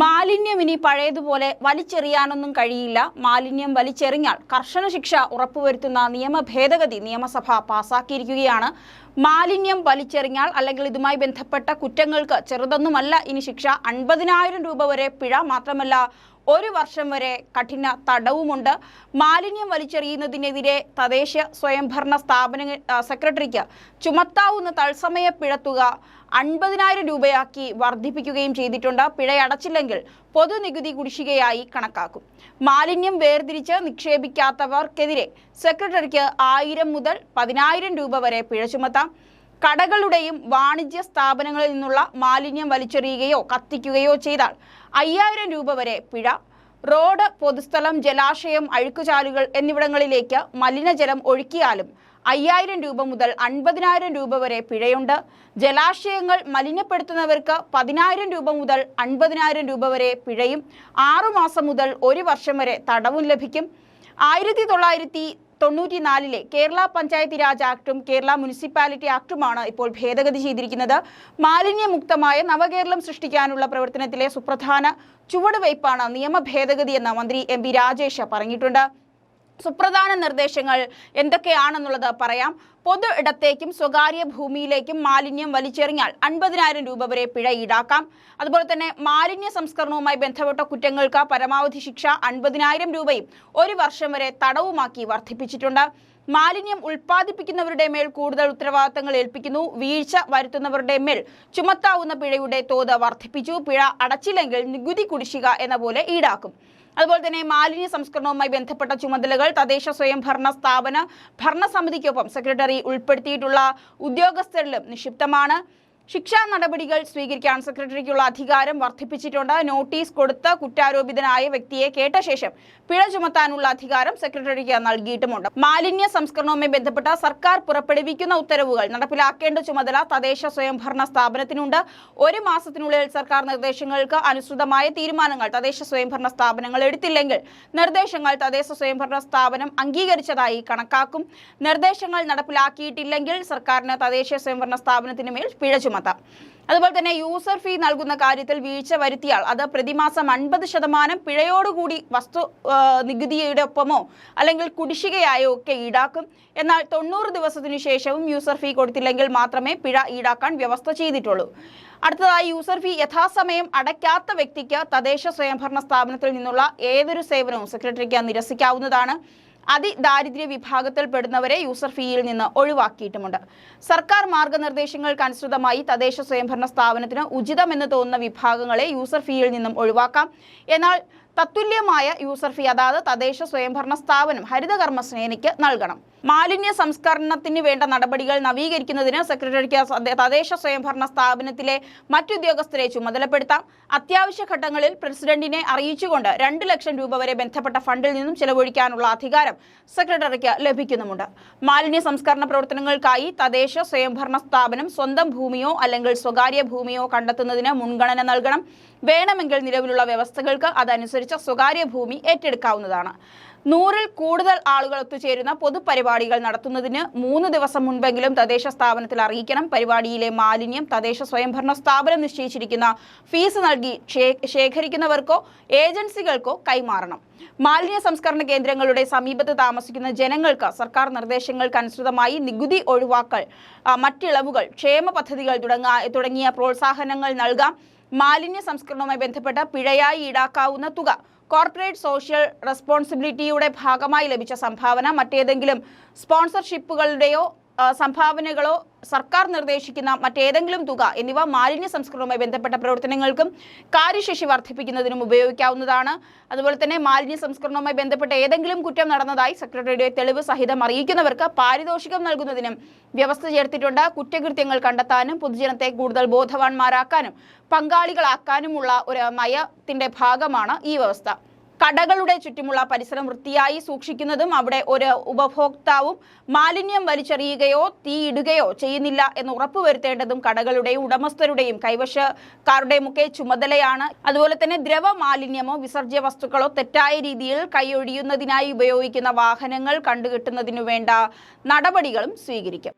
മാലിന്യം ഇനി പഴയതുപോലെ വലിച്ചെറിയാനൊന്നും കഴിയില്ല. മാലിന്യം വലിച്ചെറിഞ്ഞാൽ കർശന ശിക്ഷ ഉറപ്പുവരുത്തുന്ന നിയമ ഭേദഗതി നിയമസഭ പാസാക്കിയിരിക്കുകയാണ്. മാലിന്യം വലിച്ചെറിഞ്ഞാൽ അല്ലെങ്കിൽ ഇതുമായി ബന്ധപ്പെട്ട കുറ്റങ്ങൾക്ക് ചെറുതൊന്നുമല്ല ഇനി ശിക്ഷ. അൻപതിനായിരം രൂപ വരെ പിഴ മാത്രമല്ല ഒരു വർഷം വരെ കഠിന തടവുമുണ്ട്. മാലിന്യം വലിച്ചെറിയുന്നതിനെതിരെ തദ്ദേശ സ്വയംഭരണ സ്ഥാപന സെക്രട്ടറിക്ക് ചുമത്താവുന്ന തത്സമയ പിഴത്തുക അൻപതിനായിരം രൂപയാക്കി വർദ്ധിപ്പിക്കുകയും ചെയ്തിട്ടുണ്ട്. പിഴയടച്ചില്ലെങ്കിൽ പൊതുനികുതി കുടിശ്ശികയായി കണക്കാക്കും. മാലിന്യം വേർതിരിച്ച് നിക്ഷേപിക്കാത്തവർക്കെതിരെ സെക്രട്ടറിക്ക് ആയിരം മുതൽ പതിനായിരം രൂപ വരെ പിഴ ചുമത്താം. കടകളുടെയും വാണിജ്യ സ്ഥാപനങ്ങളിൽ നിന്നുള്ള മാലിന്യം വലിച്ചെറിയുകയോ കത്തിക്കുകയോ ചെയ്താൽ അയ്യായിരം രൂപ വരെ പിഴ റോഡ് പൊതുസ്ഥലം ജലാശയം അഴുക്കുചാലുകൾ എന്നിവിടങ്ങളിലേക്ക് മലിനജലം ഒഴുക്കിയാലും അയ്യായിരം രൂപ മുതൽ അൻപതിനായിരം രൂപ വരെ പിഴയുണ്ട്. ജലാശയങ്ങൾ മലിനപ്പെടുത്തുന്നവർക്ക് പതിനായിരം രൂപ മുതൽ അൻപതിനായിരം രൂപ വരെ പിഴയും. ആറുമാസം മുതൽ ഒരു വർഷം വരെ തടവും ലഭിക്കും. ആയിരത്തി തൊള്ളായിരത്തി തൊണ്ണൂറ്റിനാലിലെ കേരള പഞ്ചായത്തി രാജ് ആക്ടും കേരള മുനിസിപ്പാലിറ്റി ആക്ടുമാണ് ഇപ്പോൾ ഭേദഗതി ചെയ്തിരിക്കുന്നത്. മാലിന്യമുക്തമായ നവകേരളം സൃഷ്ടിക്കാനുള്ള പ്രവർത്തനത്തിലെ സുപ്രധാന ചുവടുവയ്പ്പാണ് നിയമ ഭേദഗതിയെന്ന് മന്ത്രി എം രാജേഷ് പറഞ്ഞിട്ടുണ്ട്. സുപ്രധാന നിർദ്ദേശങ്ങൾ എന്തൊക്കെയാണെന്നുള്ളത് പറയാം. പൊതു ഇടത്തേക്കും സ്വകാര്യ ഭൂമിയിലേക്കും മാലിന്യം വലിച്ചെറിഞ്ഞാൽ അൻപതിനായിരം രൂപ വരെ പിഴ ഈടാക്കാം. അതുപോലെ തന്നെ മാലിന്യ സംസ്കരണവുമായി ബന്ധപ്പെട്ട കുറ്റങ്ങൾക്ക് പരമാവധി ശിക്ഷ അൻപതിനായിരം രൂപയും ഒരു വർഷം വരെ തടവുമാക്കി വർദ്ധിപ്പിച്ചിട്ടുണ്ട്. മാലിന്യം ഉൽപ്പാദിപ്പിക്കുന്നവരുടെ മേൽ കൂടുതൽ ഉത്തരവാദിത്തങ്ങൾ ഏൽപ്പിക്കുന്നു. വീഴ്ച വരുത്തുന്നവരുടെ മേൽ ചുമത്താവുന്ന പിഴയുടെ തോത് വർദ്ധിപ്പിച്ചു. പിഴ അടച്ചില്ലെങ്കിൽ നികുതി കുടിശ്ശിക എന്ന പോലെ ഈടാക്കും. അതുപോലെ തന്നെ മാലിന്യ സംസ്കരണവുമായി ബന്ധപ്പെട്ട ചുമതലകൾ തദ്ദേശ സ്വയംഭരണ സ്ഥാപന ഭരണസമിതിക്കൊപ്പം സെക്രട്ടറി ഉൾപ്പെടുത്തിയിട്ടുള്ള ഉദ്യോഗസ്ഥരിലും നിക്ഷിപ്തമാണ്. ശിക്ഷാ നടപടികൾ സ്വീകരിക്കാൻ സെക്രട്ടറിക്കുള്ള അധികാരം വർദ്ധിപ്പിച്ചിട്ടുണ്ട്. നോട്ടീസ് കൊടുത്ത കുറ്റാരോപിതനായ വ്യക്തിയെ കേട്ട ശേഷം പിഴ ചുമത്താനുള്ള അധികാരം സെക്രട്ടറിക്ക് നൽകിയിട്ടുമുണ്ട്. മാലിന്യ സംസ്കരണവുമായി ബന്ധപ്പെട്ട സർക്കാർ പുറപ്പെടുവിക്കുന്ന ഉത്തരവുകൾ നടപ്പിലാക്കേണ്ട ചുമതല തദ്ദേശ സ്വയംഭരണ സ്ഥാപനത്തിനുണ്ട്. ഒരു മാസത്തിനുള്ളിൽ സർക്കാർ നിർദ്ദേശങ്ങൾക്ക് അനുസൃതമായ തീരുമാനങ്ങൾ തദ്ദേശ സ്വയംഭരണ സ്ഥാപനങ്ങൾ എടുത്തില്ലെങ്കിൽ നിർദ്ദേശങ്ങൾ തദ്ദേശ സ്വയംഭരണ സ്ഥാപനം അംഗീകരിച്ചതായി കണക്കാക്കും. നിർദ്ദേശങ്ങൾ നടപ്പിലാക്കിയിട്ടില്ലെങ്കിൽ സർക്കാരിന് തദ്ദേശ സ്വയംഭരണ സ്ഥാപനത്തിന് മേൽ പിഴ ചുമത്താം അതുപോലെ തന്നെ യൂസർ ഫീ നൽകുന്ന കാര്യത്തിൽ വീഴ്ച വരുത്തിയാൽ അത് പ്രതിമാസം അൻപത് ശതമാനം പിഴയോടുകൂടി വസ്തു നികുതിയുടെ ഒപ്പമോ അല്ലെങ്കിൽ കുടിശ്ശികയായോ ഒക്കെ ഈടാക്കും. എന്നാൽ തൊണ്ണൂറ് ദിവസത്തിനു ശേഷവും യൂസർ ഫീ കൊടുത്തില്ലെങ്കിൽ മാത്രമേ പിഴ ഈടാക്കാൻ വ്യവസ്ഥ ചെയ്തിട്ടുള്ളൂ. അടുത്തതായി യൂസർ ഫീ യഥാസമയം അടയ്ക്കാത്ത വ്യക്തിക്ക് തദ്ദേശ സ്വയംഭരണ സ്ഥാപനത്തിൽ നിന്നുള്ള ഏതൊരു സേവനവും സെക്രട്ടറിക്ക് നിരസിക്കാവുന്നതാണ്. അതിദാരിദ്ര്യ വിഭാഗത്തിൽപ്പെടുന്നവരെ യൂസർ ഫീയിൽ നിന്ന് ഒഴിവാക്കിയിട്ടുമുണ്ട്. സർക്കാർ മാർഗനിർദ്ദേശങ്ങൾക്ക് അനുസൃതമായി തദ്ദേശ സ്വയംഭരണ സ്ഥാപനത്തിന് ഉചിതമെന്ന് തോന്നുന്ന വിഭാഗങ്ങളെ യൂസർ ഫീയിൽ നിന്നും ഒഴിവാക്കാം. എന്നാൽ തത്തുല്യമായ യൂസർ ഫീ അതായത് തദ്ദേശ സ്വയംഭരണ സ്ഥാപനം ഹരിതകർമ്മ സേനയ്ക്ക് നൽകണം. മാലിന്യ സംസ്കരണത്തിന് വേണ്ട നടപടികൾ നവീകരിക്കുന്നതിന് സെക്രട്ടറിക്ക് തദ്ദേശ സ്വയംഭരണ സ്ഥാപനത്തിലെ മറ്റുദ്യോഗസ്ഥരെ ചുമതലപ്പെടുത്താം. അത്യാവശ്യ ഘട്ടങ്ങളിൽ പ്രസിഡന്റിനെ അറിയിച്ചുകൊണ്ട് രണ്ട് ലക്ഷം രൂപ വരെ ബന്ധപ്പെട്ട ഫണ്ടിൽ നിന്നും ചെലവഴിക്കാനുള്ള അധികാരം സെക്രട്ടറിക്ക് ലഭിക്കുന്നുമുണ്ട്. മാലിന്യ സംസ്കരണ പ്രവർത്തനങ്ങൾക്കായി തദ്ദേശ സ്വയംഭരണ സ്ഥാപനം സ്വന്തം ഭൂമിയോ അല്ലെങ്കിൽ സ്വകാര്യ ഭൂമിയോ കണ്ടെത്തുന്നതിന് മുൻഗണന നൽകണം. വേണമെങ്കിൽ നിലവിലുള്ള വ്യവസ്ഥകൾക്ക് അതനുസരിച്ച് സ്വകാര്യ ഭൂമി ഏറ്റെടുക്കാവുന്നതാണ്. നൂറിൽ കൂടുതൽ ആളുകൾ ഒത്തുചേരുന്ന പൊതുപരിപാടികൾ നടത്തുന്നതിന് മൂന്ന് ദിവസം മുൻപെങ്കിലും തദ്ദേശ സ്ഥാപനത്തിൽ അറിയിക്കണം. പരിപാടിയിലെ മാലിന്യം തദ്ദേശ സ്വയംഭരണ സ്ഥാപനം നിശ്ചയിച്ചിരിക്കുന്ന ഫീസ് നൽകി ശേഖരിക്കുന്നവർക്കോ ഏജൻസികൾക്കോ കൈമാറണം. മാലിന്യ സംസ്കരണ കേന്ദ്രങ്ങളുടെ സമീപത്ത് താമസിക്കുന്ന ജനങ്ങൾക്ക് സർക്കാർ നിർദ്ദേശങ്ങൾക്ക് അനുസൃതമായി നികുതി ഒഴിവാക്കൽ മറ്റിളവുകൾ ക്ഷേമ പദ്ധതികൾ തുടങ്ങിയ പ്രോത്സാഹനങ്ങൾ നൽകാം. മാലിന്യ സംസ്കരണവുമായി ബന്ധപ്പെട്ട പിഴയായി ഈടാക്കാവുന്ന തുക. കോർപ്പറേറ്റ് സോഷ്യൽ റെസ്പോൺസിബിലിറ്റിയുടെ ഭാഗമായി ലഭിച്ച സംഭാവന. മറ്റേതെങ്കിലും സ്പോൺസർഷിപ്പുകളുടെയോ സംഭാവനകളോ സർക്കാർ നിർദ്ദേശിക്കുന്ന മറ്റേതെങ്കിലും തുക എന്നിവ മാലിന്യ സംസ്കരണവുമായി ബന്ധപ്പെട്ട പ്രവർത്തനങ്ങൾക്കും കാര്യശേഷി വർദ്ധിപ്പിക്കുന്നതിനും ഉപയോഗിക്കാവുന്നതാണ്. അതുപോലെ തന്നെ മാലിന്യ സംസ്കരണവുമായി ബന്ധപ്പെട്ട ഏതെങ്കിലും കുറ്റം നടന്നതായി സെക്രട്ടറിയുടെ തെളിവ് സഹിതം അറിയിക്കുന്നവർക്ക് പാരിതോഷികം നൽകുന്നതിനും വ്യവസ്ഥ ചേർത്തിട്ടുണ്ട്. കുറ്റകൃത്യങ്ങൾ കണ്ടെത്താനും പൊതുജനത്തെ കൂടുതൽ ബോധവാന്മാരാക്കാനും പങ്കാളികളാക്കാനുമുള്ള ഒരു നയത്തിന്റെ ഭാഗമാണ് ഈ വ്യവസ്ഥ. കടകളുടെ ചുറ്റുമുള്ള പരിസരം വൃത്തിയായി സൂക്ഷിക്കുന്നതും അവിടെ ഒരു ഉപഭോക്താവും മാലിന്യം വലിച്ചെറിയുകയോ തീയിടുകയോ ചെയ്യുന്നില്ല എന്ന് ഉറപ്പുവരുത്തേണ്ടതും കടകളുടെയും ഉടമസ്ഥരുടെയും കൈവശക്കാരുടെയും ഒക്കെ ചുമതലയാണ്. അതുപോലെ തന്നെ ദ്രവ മാലിന്യമോ വിസർജ്യ വസ്തുക്കളോ തെറ്റായ രീതിയിൽ കൈയൊഴിയുന്നതിനായി ഉപയോഗിക്കുന്ന വാഹനങ്ങൾ കണ്ടുകിട്ടുന്നതിനു വേണ്ട നടപടികളും സ്വീകരിക്കും.